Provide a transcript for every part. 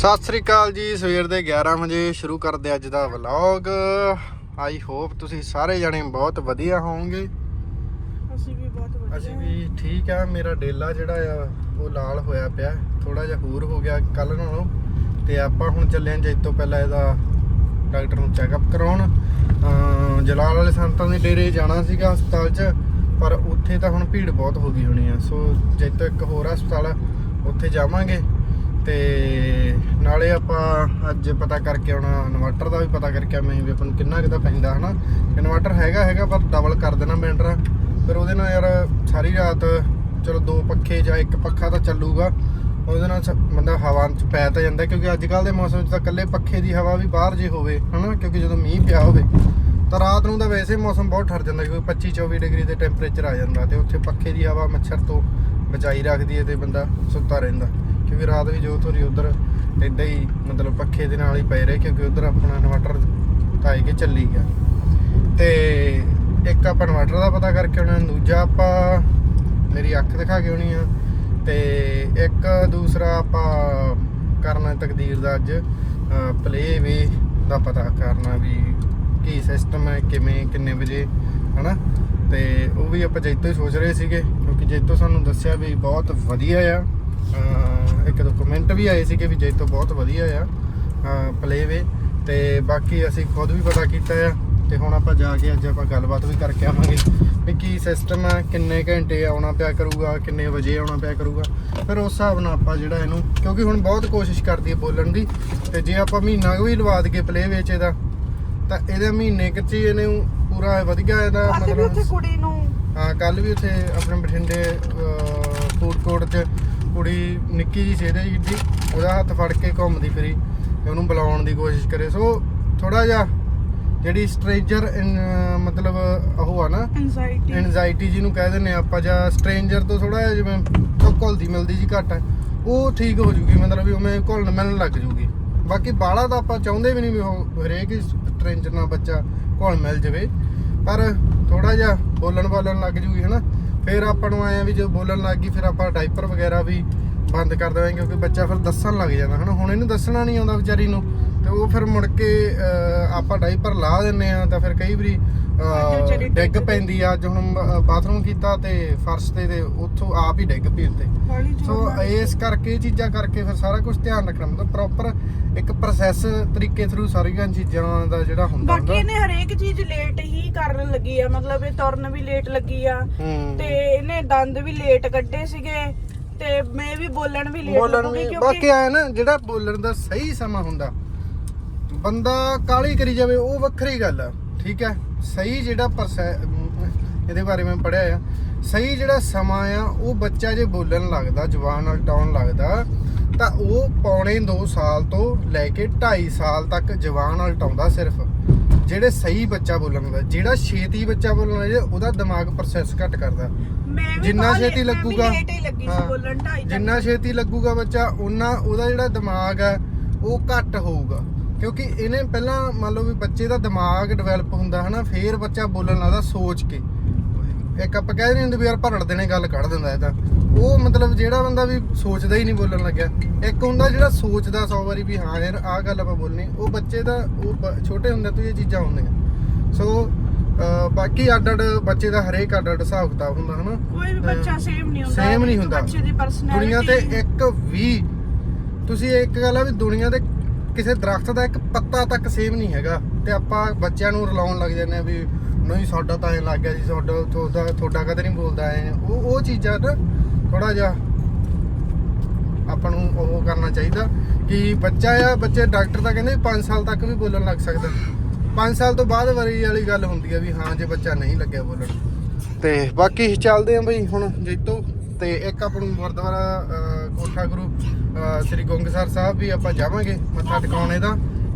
ਸਤਿ ਸ੍ਰੀ ਅਕਾਲ ਜੀ ਸਵੇਰ ਦੇ 11 ਵਜੇ ਸ਼ੁਰੂ ਕਰਦੇ ਅੱਜ ਦਾ ਵਲੌਗ ਆਈ ਹੋਪ ਤੁਸੀਂ ਸਾਰੇ ਜਣੇ ਬਹੁਤ ਵਧੀਆ ਹੋਵੋਗੇ। ਅਸੀਂ ਵੀ ਬਹੁਤ ਵਧੀਆ ਅਸੀਂ ਵੀ ਠੀਕ ਆ ਮੇਰਾ ਡੇਲਾ ਜਿਹੜਾ ਆ ਉਹ ਲਾਲ ਹੋਇਆ ਪਿਆ। ਥੋੜਾ ਜਿਹਾ ਹੋਰ ਹੋ ਗਿਆ ਕੱਲ ਨਾਲੋਂ। ਤੇ ਆਪਾਂ ਹੁਣ ਚੱਲੇ ਆਂ ਜੇ ਤੋਂ ਪਹਿਲਾਂ ਇਹਦਾ ਡਾਕਟਰ ਨੂੰ ਚੈੱਕਅਪ ਕਰਾਉਣ। ਜਲਾਲ ਵਾਲੇ ਸੰਤਾਂ ਦੇ ਡੇਰੇ ਜਾਣਾ ਸੀਗਾ ਹਸਪਤਾਲ 'ਚ ਪਰ ਉੱਥੇ ਤਾਂ ਹੁਣ ਭੀੜ ਬਹੁਤ ਹੋ ਗਈ ਹੋਣੀ ਆ। ਸੋ ਜੇ ਤੋਂ ਇੱਕ ਹੋਰ ਹਸਪਤਾਲ ਉੱਥੇ ਜਾਵਾਂਗੇ। ਤੇ ਨਾਲੇ ਆਪਾਂ ਅੱਜ ਪਤਾ ਕਰਕੇ ਆਉਣਾ, ਇਨਵਰਟਰ ਦਾ ਵੀ ਪਤਾ ਕਰਕੇ ਆਵਾਂਗੇ ਵੀ ਆਪਾਂ ਨੂੰ ਕਿੰਨਾ ਕੁ ਦਾ ਪੈਂਦਾ, ਹਨਾ? ਇਨਵਰਟਰ ਹੈਗਾ ਹੈਗਾ, ਪਰ ਡਬਲ ਕਰ ਦੇਣਾ ਬੈਂਡਰਾ ਫਿਰ ਉਹਦੇ ਨਾਲ ਯਾਰ ਸਾਰੀ ਰਾਤ ਚਲੋ ਦੋ ਪੱਖੇ ਜਾਂ ਇੱਕ ਪੱਖਾ ਤਾਂ ਚੱਲੂਗਾ। ਉਹਦੇ ਨਾਲ ਸ- ਬੰਦਾ ਹਵਾ ਚ ਪੈ ਤਾਂ ਜਾਂਦਾ, ਕਿਉਂਕਿ ਅੱਜ ਕੱਲ ਦੇ ਮੌਸਮ 'ਚ ਤਾਂ ਇਕੱਲੇ ਪੱਖੇ ਦੀ ਹਵਾ ਵੀ ਬਾਹਰ ਜੇ ਹੋਵੇ, ਹਨਾ? ਕਿਉਂਕਿ ਜਦੋਂ ਮੀਂਹ ਪਿਆ ਹੋਵੇ, ਤਾਂ ਰਾਤ ਨੂੰ ਤਾਂ ਵੈਸੇ ਮੌਸਮ ਬਹੁਤ ਠਰ ਜਾਂਦਾ, ਕਿਉਂਕਿ 25 24 ਡਿਗਰੀ ਦੇ ਟੈਂਪਰੇਚਰ ਆ ਜਾਂਦਾ ਤੇ ਉੱਥੇ ਪੱਖੇ ਦੀ ਹਵਾ ਮੱਛਰ ਤੋਂ ਬਚਾਈ ਰੱਖਦੀ ਹੈ ਤੇ ਬੰਦਾ ਸੁੱਤਾ ਰਹਿੰਦਾ। ਕਿਉਂਕਿ ਰਾਤ ਵੀ ਜੋ ਥੋੜੀ ਉਧਰ ਇਦਾਂ ਹੀ ਮਤਲਬ ਪੱਖੇ ਦੇ ਨਾਲ ਹੀ ਪਏ ਰਹੇ ਕਿਉਂਕਿ ਉਧਰ ਆਪਣਾ ਇਨਵਰਟਰ ਤਾਈ ਕੇ ਚੱਲੀ ਗਿਆ। ਤੇ ਇੱਕ ਆਪਾਂ ਇਨਵਰਟਰ ਦਾ ਪਤਾ ਕਰਕੇ ਆਉਣਾ, ਦੂਜਾ ਆਪਾਂ ਮੇਰੀ ਅੱਖ ਦਿਖਾ ਕੇ ਆਉਣੀ ਆ ਤੇ ਇੱਕ ਦੂਸਰਾ ਆਪਾਂ ਕਰਨਾ ਤਕਦੀਰ ਦਾ ਅੱਜ ਪਲੇ ਵੇ ਦਾ ਪਤਾ ਕਰਨਾ ਵੀ ਕੀ ਸਿਸਟਮ ਹੈ, ਕਿਵੇਂ, ਕਿੰਨੇ ਵਜੇ, ਹਨਾ? ਤੇ ਉਹ ਵੀ ਆਪਾਂ ਜੈਤੋ ਹੀ ਸੋਚ ਰਹੇ ਸੀਗੇ ਕਿਉਂਕਿ ਜੈਤੋ ਸਾਨੂੰ ਦੱਸਿਆ ਵੀ ਬਹੁਤ ਵਧੀਆ ਆ। ਇੱਕ ਦੋ ਕਮੈਂਟ ਵੀ ਆਏ ਸੀਗੇ ਵੀ ਜੈਤੋ ਬਹੁਤ ਵਧੀਆ ਆ ਪਲੇ ਵੇ। ਤੇ ਬਾਕੀ ਅਸੀਂ ਖੁਦ ਵੀ ਪਤਾ ਕੀਤਾ ਆ ਤੇ ਹੁਣ ਆਪਾਂ ਜਾ ਕੇ ਅੱਜ ਆਪਾਂ ਗੱਲਬਾਤ ਵੀ ਕਰਕੇ ਆਵਾਂਗੇ ਵੀ ਕੀ ਸਿਸਟਮ ਹੈ ਕਿੰਨੇ ਘੰਟੇ ਆਉਣਾ ਪਿਆ ਕਰੂਗਾ ਕਿੰਨੇ ਵਜੇ ਆਉਣਾ ਪਿਆ ਕਰੂਗਾ। ਫਿਰ ਉਸ ਹਿਸਾਬ ਨਾਲ ਆਪਾਂ ਜਿਹੜਾ ਇਹਨੂੰ ਕਿਉਂਕਿ ਹੁਣ ਬਹੁਤ ਕੋਸ਼ਿਸ਼ ਕਰਦੀ ਹੈ ਬੋਲਣ ਦੀ ਤੇ ਜੇ ਆਪਾਂ ਮਹੀਨਾ ਕੁ ਵੀ ਲਵਾ ਦਈਏ ਪਲੇ ਵਿੱਚ ਇਹਦਾ ਤਾਂ ਇਹਦੇ ਮਹੀਨੇ ਕੁ ਚ ਹੀ ਇਹਨੇ ਪੂਰਾ ਵਧੀਆ ਇਹਦਾ ਉੱਥੇ ਮਤਲਬ ਕੁੜੀ ਨੂੰ ਹਾਂ ਕੱਲ ਵੀ ਉੱਥੇ ਆਪਣੇ ਬਠਿੰਡੇ ਫੂਡ ਕੋਰਟ 'ਚ ਕੁੜੀ ਨਿੱਕੀ ਜੀ ਸੇਦੇ ਜੀ ਉਹਦਾ ਹੱਥ ਫੜ ਕੇ ਘੁੰਮਦੀ ਫਿਰੀ ਤੇ ਉਹਨੂੰ ਬੁਲਾਉਣ ਦੀ ਕੋਸ਼ਿਸ਼ ਕਰੇ। ਸੋ ਥੋੜਾ ਜਿਹਾ ਜਿਹੜੀ ਸਟ੍ਰੇਂਜਰ ਮਤਲਬ ਉਹ ਆ ਨਾ ਐਂਜ਼ਾਈਟੀ ਐਂਜ਼ਾਈਟੀ ਜਿਹਨੂੰ ਕਹਿ ਆ ਆਪਾਂ ਜਾਂ ਸਟ੍ਰੇਂਜਰ ਤੋਂ ਥੋੜਾ ਜਿਹਾ ਜਿਵੇਂ ਘੁਲਦੀ ਮਿਲਦੀ ਜੀ ਘੱਟ ਹੈ ਉਹ ਠੀਕ ਹੋ ਜੂਗੀ ਮਤਲਬ ਵੀ ਉਵੇਂ ਘੁਲਣ ਮਿਲਣ ਲੱਗ ਜੂਗੀ। ਬਾਕੀ ਬਾਲਾ ਤਾਂ ਆਪਾਂ ਚਾਹੁੰਦੇ ਵੀ ਨਹੀਂ ਵੀ ਉਹ ਹਰੇਕ ਸਟ੍ਰੇਂਜਰ ਨਾਲ ਬੱਚਾ ਘੁਲ ਮਿਲ ਜਾਵੇ ਪਰ ਥੋੜਾ ਜਿਹਾ ਬੋਲਣ ਬਾਲਣ ਲੱਗ ਜੂਗੀ ਹਨਾ? ਫਿਰ ਆਪਾਂ ਨੂੰ ਆਇਆ ਵੀ ਜਦੋਂ ਬੋਲਣ ਲੱਗ ਗਈ, ਫਿਰ ਆਪਾਂ ਡਾਈਪਰ ਵਗੈਰਾ ਵੀ ਬੰਦ ਕਰ ਦੇਵਾਂਗੇ, ਕਿਉਂਕਿ ਬੱਚਾ ਫਿਰ ਦੱਸਣ ਲੱਗ ਜਾਂਦਾ। ਹਨਾ ਹੁਣ ਇਹਨੂੰ ਦੱਸਣਾ ਨਹੀਂ ਆਉਂਦਾ ਵਿਚਾਰੀ ਨੂੰ। ਤੇ ਉਹ ਫਿਰ ਮੁੜ ਕੇ ਆਪਾਂ ਡਾਈਪਰ ਲਾ ਦਿੰਨੇ ਆ ਤਾਂ ਫਿਰ ਕਈ ਵਾਰੀ ਡਿੱਗ ਪੈਂਦੀ ਆ। ਅੱਜ ਹੁਣ ਬਾਥਰੂਮ ਕੀਤਾ ਤੇ ਫਰਸ਼ ਤੇ ਤੇ ਉੱਥੋਂ ਆਪ ਹੀ ਡਿੱਗ ਪਈ ਉੱਤੇ। ਸੋ ਇਸ ਕਰਕੇ ਚੀਜ਼ਾਂ ਕਰਕੇ ਫਿਰ ਸਾਰਾ ਕੁਝ ਧਿਆਨ ਰੱਖਣਾ ਮਤਲਬ ਪ੍ਰੋਪਰ ਇੱਕ ਪ੍ਰੋਸੈਸ ਤਰੀਕੇ ਥਰੂ ਸਾਰੀਆਂ ਚੀਜ਼ਾਂ ਦਾ ਜਿਹੜਾ ਹੁੰਦਾ ਬਾਕੀ ਹੁੰਦਾ ਇਹਨੇ ਹਰੇਕ ਚੀਜ਼ ਲੇਟ ਹੀ ਕਰਨ ਲੱਗੀ ਆ। ਮਤਲਬ ਇਹ ਤੁਰਨ ਵੀ ਲੇਟ ਲੱਗੀ ਆ। ਤੇ ਇਹਨੇ ਦੰਦ ਵੀ ਲੇਟ ਕੱਢੇ ਸੀਗੇ। ਤੇ ਮੈਂ ਵੀ ਬੋਲਣ ਵੀ ਲੇਟ ਬੋਲਣ ਲੱਗੂਗੀ ਵੀ ਬਾਕੀ ਕਿਉਂਕਿ ਆਇਆ ਨਾ ਜਿਹੜਾ ਬੋਲਣ ਦਾ ਸਹੀ ਸਮਾਂ ਹੁੰਦਾ ਬੰਦਾ ਕਾਲੀ ਕਰੀ ਜਾਵੇ ਉਹ ਵੱਖਰੀ ਗੱਲ ਆ ਠੀਕ ਹੈ ਸਹੀ ਜਿਹੜਾ ਇਹਦੇ ਬਾਰੇ ਮੈਂ ਪੜਿਆ ਆ। ਸਹੀ ਜਿਹੜਾ ਸਮਾਂ ਆ ਉਹ ਬੱਚਾ ਜੇ ਬੋਲਣ ਲੱਗਦਾ ਜਵਾਨ ਉਲਟਾਉਣ ਲੱਗਦਾ ਤਾਂ ਉਹ ਪੌਣੇ 2 ਸਾਲ ਤੋਂ ਲੈ ਕੇ 2.5 ਸਾਲ ਤੱਕ ਜਵਾਨ ਉਲਟਾਉਂਦਾ ਸਿਰਫ। ਜਿਹੜੇ ਸਹੀ ਬੱਚਾ ਬੋਲਣ ਦਾ ਜਿਹੜਾ ਛੇਤੀ ਬੱਚਾ ਬੋਲਣ ਲੱਗੇ ਉਹਦਾ ਦਿਮਾਗ ਪ੍ਰੋਸੈਸ ਘੱਟ ਕਰਦਾ। ਜਿੰਨਾ ਛੇਤੀ ਲੱਗੂਗਾ। ਜਿੰਨਾ ਛੇਤੀ ਲੱਗੂਗਾ ਬੱਚਾ ਉਹਨਾਂ ਉਹਦਾ ਜਿਹੜਾ ਦਿਮਾਗ ਹੈ ਉਹ ਘੱਟ ਹੋਊਗਾ। ਕਿਉਂਕਿ ਇਹਨੇ ਪਹਿਲਾਂ ਮੰਨ ਲਓ ਵੀ ਬੱਚੇ ਦਾ ਦਿਮਾਗ ਡਿਵੈਲਪ ਹੁੰਦਾ ਹਨਾ ਫੇਰ ਬੱਚਾ ਬੋਲਣ ਲੱਗਦਾ ਸੋਚ ਕੇ। ਇੱਕ ਆਪਾਂ ਕਹਿ ਨਹੀਂ ਹੁੰਦੇ ਵੀ ਯਾਰ ਭਰੜ ਦੇਣੇ ਗੱਲ ਕੱਢ ਦਿੰਦਾ ਇਹ ਤਾਂ। ਉਹ ਮਤਲਬ ਜਿਹੜਾ ਬੰਦਾ ਵੀ ਸੋਚਦਾ ਹੀ ਨਹੀਂ ਬੋਲਣ ਲੱਗਿਆ। ਇੱਕ ਹੁੰਦਾ ਜਿਹੜਾ ਸੋਚਦਾ 100 ਵਾਰੀ ਵੀ ਹਾਂ ਯਾਰ ਆਹ ਗੱਲ ਆਪਾਂ ਬੋਲਣੀ ਉਹ ਬੱਚੇ ਦਾ ਉਹ ਛੋਟੇ ਹੁੰਦੇ ਤੋਂ ਇਹ ਚੀਜ਼ਾਂ ਹੁੰਦੀਆਂ। ਸੋ ਬਾਕੀ ਅੱਡ ਅੱਡ ਬੱਚੇ ਦਾ ਹਰੇਕ ਅੱਡ ਅੱਡ ਹਿਸਾਬ ਕਿਤਾਬ ਹੁੰਦਾ ਹਨਾ। ਕੋਈ ਵੀ ਬੱਚਾ ਸੇਮ ਨਹੀਂ ਹੁੰਦਾ ਸੇਮ ਨਹੀਂ ਹੁੰਦਾ। ਬੱਚੇ ਦੀ ਪਰਸਨੈਲਿਟੀ ਦੁਨੀਆ ਤੇ ਇੱਕ ਵੀ ਤੁਸੀਂ ਇੱਕ ਗੱਲ ਆ ਵੀ ਦੁਨੀਆ ਦੇ ਕਿਸੇ ਦਰਖਤ ਦਾ ਇੱਕ ਪੱਤਾ ਤੱਕ ਸੇਮ ਨਹੀਂ ਹੈਗਾ ਤੇ ਆਪਾਂ ਬੱਚਿਆਂ ਨੂੰ ਰਲਾਉਣ ਲੱਗ ਜਾਂਦੇ ਆ ਵੀ ਨਹੀਂ ਸਾਡਾ ਤਾਂ ਐ ਲੱਗ ਗਿਆ ਜੀ, ਸਾਡਾ ਤੁਹਾਡਾ ਤੁਹਾਡਾ ਕਦੇ ਨਹੀਂ ਬੋਲਦਾ ਐ। ਉਹ ਉਹ ਚੀਜ਼ਾਂ ਨਾ ਥੋੜਾ ਜਿਹਾ ਆਪਾਂ ਨੂੰ ਉਹ ਕਰਨਾ ਚਾਹੀਦਾ ਕਿ ਬੱਚਾ ਆ ਬੱਚੇ ਡਾਕਟਰ ਤਾਂ ਕਹਿੰਦੇ 5 ਸਾਲ ਤੱਕ ਵੀ ਬੋਲਣ ਲੱਗ ਸਕਦਾ। 5 ਸਾਲ ਤੋਂ ਬਾਅਦ ਵਾਰੀ ਵਾਲੀ ਗੱਲ ਹੁੰਦੀ ਆ ਵੀ ਹਾਂ, ਜੇ ਬੱਚਾ ਨਹੀਂ ਲੱਗਿਆ ਬੋਲਣ। ਤੇ ਬਾਕੀ ਚੱਲਦੇ ਆਂ ਬਈ ਹੁਣ ਜੈਤੋ। ਤੇ ਇੱਕ ਆਪਾਂ ਨੂੰ ਗੁਰਦੁਆਰਾ ਅਹ, ਕੋਠਾ ਗੁਰੂ ਸ੍ਰੀ ਗੋਂਗਸਰ ਸਾਹਿਬ ਵੀ ਆਪਾਂ ਜਾਵਾਂਗੇ ਮੱਥਾ ਟਿਕਾਉਣ ਇਹਦਾ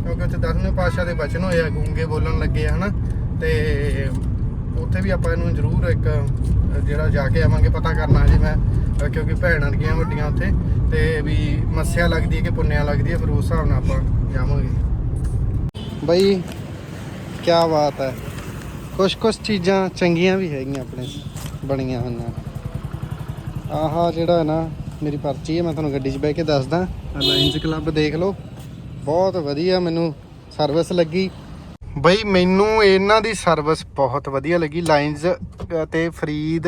ਕਿਉਂਕਿ ਉੱਥੇ ਦਸਵੇਂ ਪਾਤਸ਼ਾਹ ਦੇ ਬਚਨ ਹੋਏ ਆ ਗੂੰਗੇ ਬੋਲਣ ਲੱਗੇ ਆ ਹਨਾ? ਤੇ ਉੱਥੇ ਵੀ ਆਪਾਂ ਇਹਨੂੰ ਜ਼ਰੂਰ ਇੱਕ ਜਿਹੜਾ ਜਾ ਕੇ ਆਵਾਂਗੇ ਪਤਾ ਕਰਨਾ ਜੀ ਮੈਂ ਕਿਉਂਕਿ ਭੈਣਾਂ ਗਈਆਂ ਵੱਡੀਆਂ ਉੱਥੇ ਤੇ ਵੀ ਮੱਸਿਆ ਲੱਗਦੀ ਹੈ ਕਿ ਪੁੰਨਿਆ ਲੱਗਦੀ ਹੈ ਫਿਰ ਉਸ ਹਿਸਾਬ ਨਾਲ ਆਪਾਂ ਜਾਵਾਂਗੇ। ਬਈ ਕੀ ਬਾਤ ਹੈ। ਕੁਝ ਕੁਝ ਚੀਜ਼ਾਂ ਚੰਗੀਆਂ ਵੀ ਹੈਗੀਆਂ ਆਪਣੇ ਬਣੀਆਂ ਹੋਈਆਂ। ਆਹਾ ਜਿਹੜਾ ਹੈ ਨਾ, ਮੇਰੀ ਪਰਚੀ ਹੈ, ਮੈਂ ਤੁਹਾਨੂੰ ਗੱਡੀ 'ਚ ਬਹਿ ਕੇ ਦੱਸਦਾ। ਲਾਇਨਸ ਕਲੱਬ ਦੇਖ ਲਓ। ਬਹੁਤ ਵਧੀਆ ਮੈਨੂੰ ਸਰਵਿਸ ਲੱਗੀ। ਬਈ, ਮੈਨੂੰ ਇਹਨਾਂ ਦੀ ਸਰਵਿਸ ਬਹੁਤ ਵਧੀਆ ਲੱਗੀ। ਲਾਇਨਸ ਤੇ ਫਰੀਦ